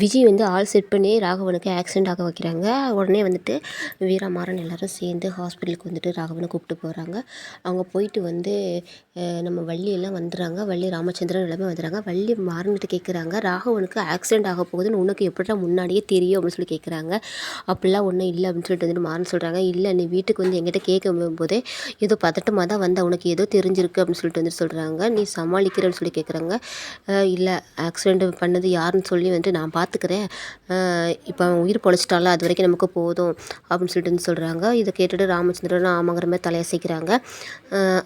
விஜய் வந்து ஆள் செட் பண்ணி ராகவனுக்கு ஆக்சிடெண்ட் ஆக வைக்கிறாங்க. உடனே வந்துட்டு வீரா மாறன் எல்லாரும் சேர்ந்து ஹாஸ்பிட்டலுக்கு வந்துட்டு ராகவனை கூப்பிட்டு போகிறாங்க அவங்க போயிட்டு வந்து நம்ம வள்ளி எல்லாம் வந்துடுறாங்க. வள்ளி ராமச்சந்திரன் எல்லாமே வந்துடுறாங்க. வள்ளி மாறன்கிட்ட கேட்குறாங்க ராகவனுக்கு ஆக்சிடெண்ட் ஆக போகுதுன்னு உனக்கு எப்படிடா முன்னாடியே தெரியும் அப்படின்னு சொல்லி கேட்குறாங்க அப்படிலாம் ஒன்றும் இல்லை அப்படின்னு சொல்லிட்டு வந்துட்டு மாறன் சொல்கிறாங்க இல்லை நீ வீட்டுக்கு வந்து எங்கிட்ட கேட்கும் போதே ஏதோ பதட்டமாக தான் வந்த. உனக்கு ஏதோ தெரிஞ்சிருக்கு அப்படின்னு சொல்லிட்டு வந்துட்டு சொல்கிறாங்க நீ சமாளிக்கிறன்னு சொல்லி கேட்குறாங்க இல்லை ஆக்சிடெண்ட் பண்ணது யாருன்னு சொல்லி வந்துட்டு நான் பார்த்துக்கிறேன். இப்போ அவன் உயிர் பொழைச்சிட்டால அது வரைக்கும் நமக்கு போதும் அப்படின்னு சொல்லிட்டு சொல்கிறாங்க இதை கேட்டுட்டு ராமச்சந்திரன் ஆமாங்கிற மாதிரி தலையசைக்கிறாங்க.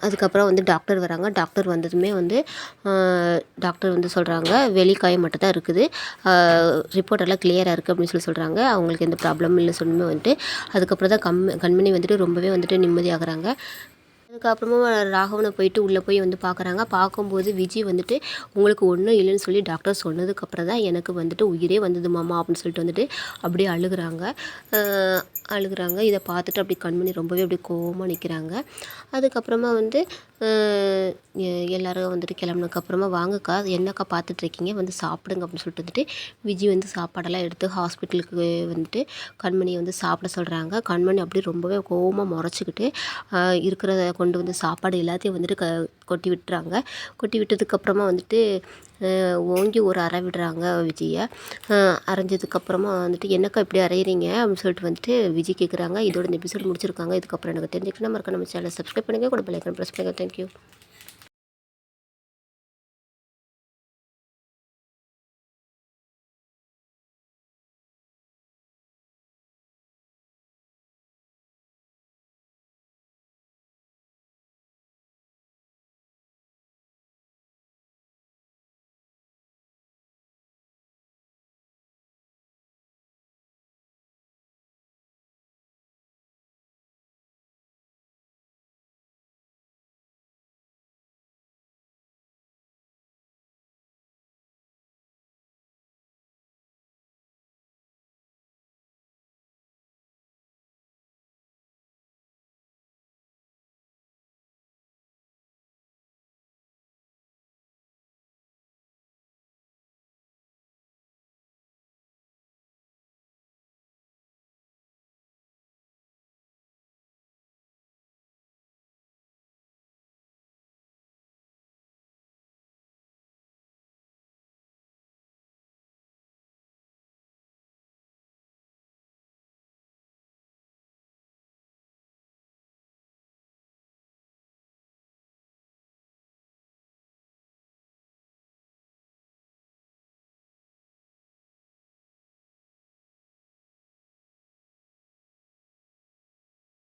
அதுக்கப்புறம் வந்து டாக்டர் வராங்க. டாக்டர் வந்ததுமே வந்து டாக்டர் வந்து சொல்கிறாங்க வெளிக்காயம் மட்டும் தான் இருக்குது ரிப்போர்ட் எல்லாம் கிளியராக இருக்குது அப்படின்னு சொல்லி சொல்கிறாங்க அவங்களுக்கு எந்த ப்ராப்ளமும் இல்லை சொல்லுமே வந்துட்டு அதுக்கப்புறம் தான் கம் கண்மணி வந்துட்டு ரொம்பவே வந்துட்டு நிம்மதியாகிறாங்க. அதுக்கப்புறமா ராகவனை போயிட்டு உள்ளே போய் வந்து பார்க்குறாங்க பார்க்கும்போது விஜய் வந்துட்டு உங்களுக்கு ஒன்றும் இல்லைன்னு சொல்லி டாக்டர் சொன்னதுக்கப்புறம் தான் எனக்கு வந்துட்டு உயிரே வந்தது மாமா அப்படின்னு சொல்லிட்டு வந்துட்டு அப்படியே அழுகுறாங்க. அழுகிறாங்க அழுகுறாங்க. இதை பார்த்துட்டு அப்படி கண்மணி ரொம்பவே அப்படி கோவமாக நிற்கிறாங்க அதுக்கப்புறமா வந்து எல்லோரும் வந்துட்டு கிளம்புனதுக்கப்புறமா வாங்கக்கா என்னக்கா பார்த்துட்ருக்கீங்க? வந்து சாப்பிடுங்க அப்படின்னு சொல்லிட்டு வந்துட்டு விஜய் வந்து சாப்பாடெல்லாம் எடுத்து ஹாஸ்பிட்டலுக்கு வந்துட்டு கண்மணியை வந்து சாப்பிட சொல்கிறாங்க கண்மணி அப்படியே ரொம்பவே கோவமாக முறைச்சிக்கிட்டு இருக்கிறத கொண்டு வந்து சாப்பாடு எல்லாத்தையும் வந்துட்டு க கொட்டி விட்டுறாங்க. கொட்டி விட்டதுக்கப்புறமா வந்துட்டு ஓங்கி ஒரு அறை விடுறாங்க விஜயை. அரைஞ்சதுக்கப்புறமா வந்துட்டு என்னக்கா இப்படி அரைகிறீங்க அப்படின்னு சொல்லிட்டு வந்துட்டு விஜய் கேட்குறாங்க இதோட இந்த எபிசோட் முடிச்சிருக்காங்க. இதுக்கப்புறம் எனக்கு தெரிஞ்சுக்கணும் மறக்க நம்ம சேனல் சப்ஸ்கிரைப் பண்ணுங்கள் கூட பெல் ப்ரெஸ் பண்ணுங்கள் தேங்க்யூ